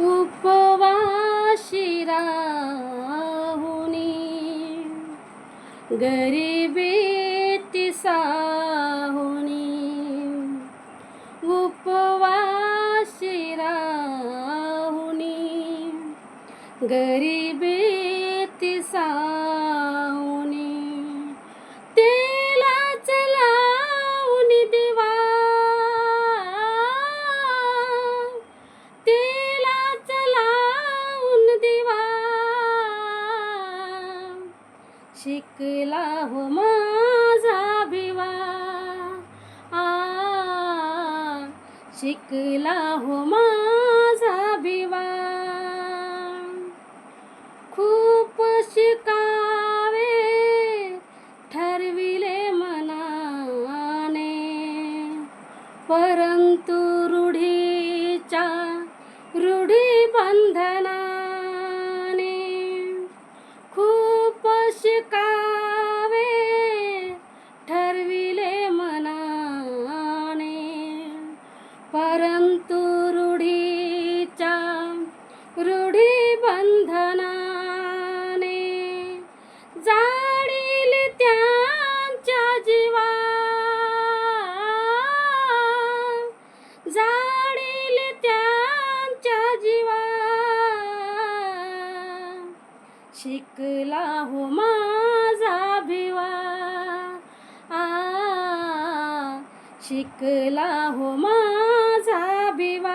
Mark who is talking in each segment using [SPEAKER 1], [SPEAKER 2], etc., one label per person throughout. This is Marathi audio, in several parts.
[SPEAKER 1] उपवाशी राहुनी गरिबी साहुनी उपवाशी राहुनी गरिबी साहुनी शिकला हो माझा भिवा आ शिकला हो माझा भिवा खूप शिकावे ठरविले मनाने परंतु रूढीच्या रूढी बंधनाने परंतु रूढीच्या रूढी बंधनाने जाडील त्यांच्या जीवा जाडील त्यांच्या जीवा शिकला हो मा शिकला हो माझा भिवा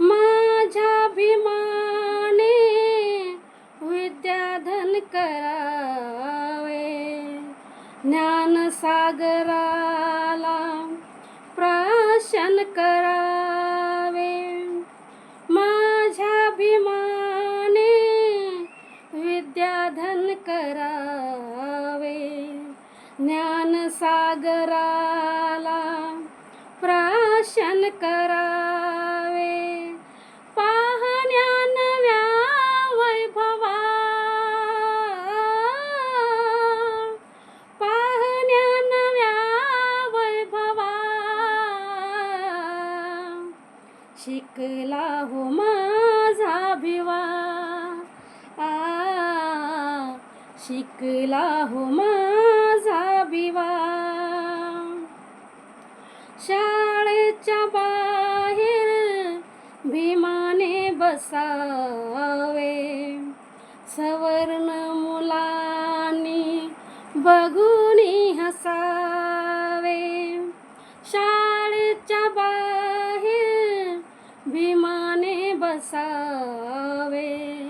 [SPEAKER 1] माझ्या भीमाने विद्याधन करावे. ज्ञानसागराला प्राशन करा सागराला प्राशन करावे. पाहण्या नव्या वैभवा पाहण्या नव्या वैभवा शिकला हो माझा भिवा. आ शिकला हो माझा भिवा. शाळेच्या बाहेर भीमाने बसावे. सवर्ण मुलांनी बघूनी हसावे. शाळेच्या बाहेर भीमाने बसावे.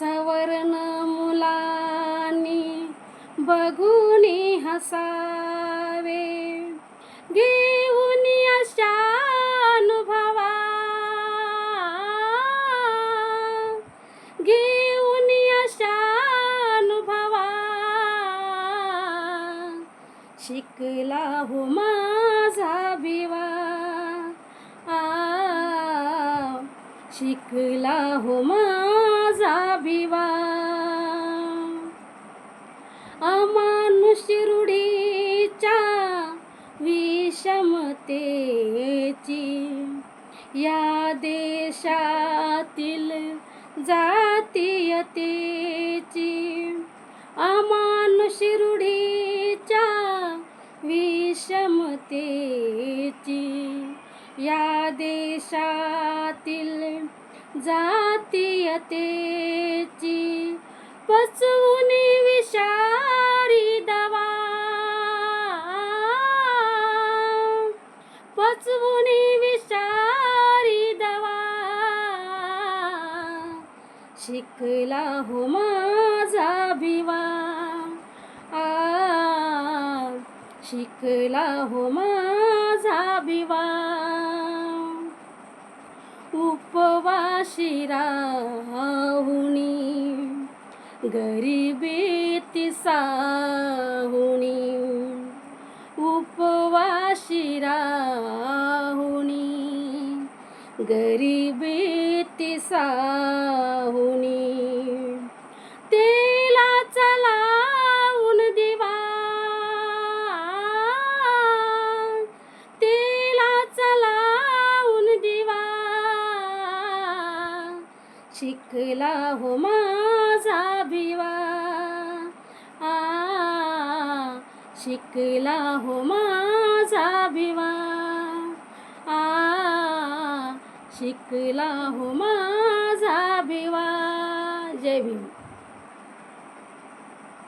[SPEAKER 1] सवर्ण मुलांनी बघूनी हसावे. शिकला हो माझा भिवा आ शिकला हो माझा भिवा अमानुष रूढीच्या विषमतेची या देशातील जातीयतेची. अमानुष विषमतेची या देशातील जातीयतेची पचवून विषारी दवा. पचवून विषारी दवा. शिकला हो माझा भिवा शिकला हो माझा भिवा उपवाशी राहुणी गरिबी साहुणी उपवाशी राहुणी गरिबी साहुणी शिकला हो माझा भिवा आ शिकला हो माझा भिवा आ शिकला हो माझा भिवा जय भीम.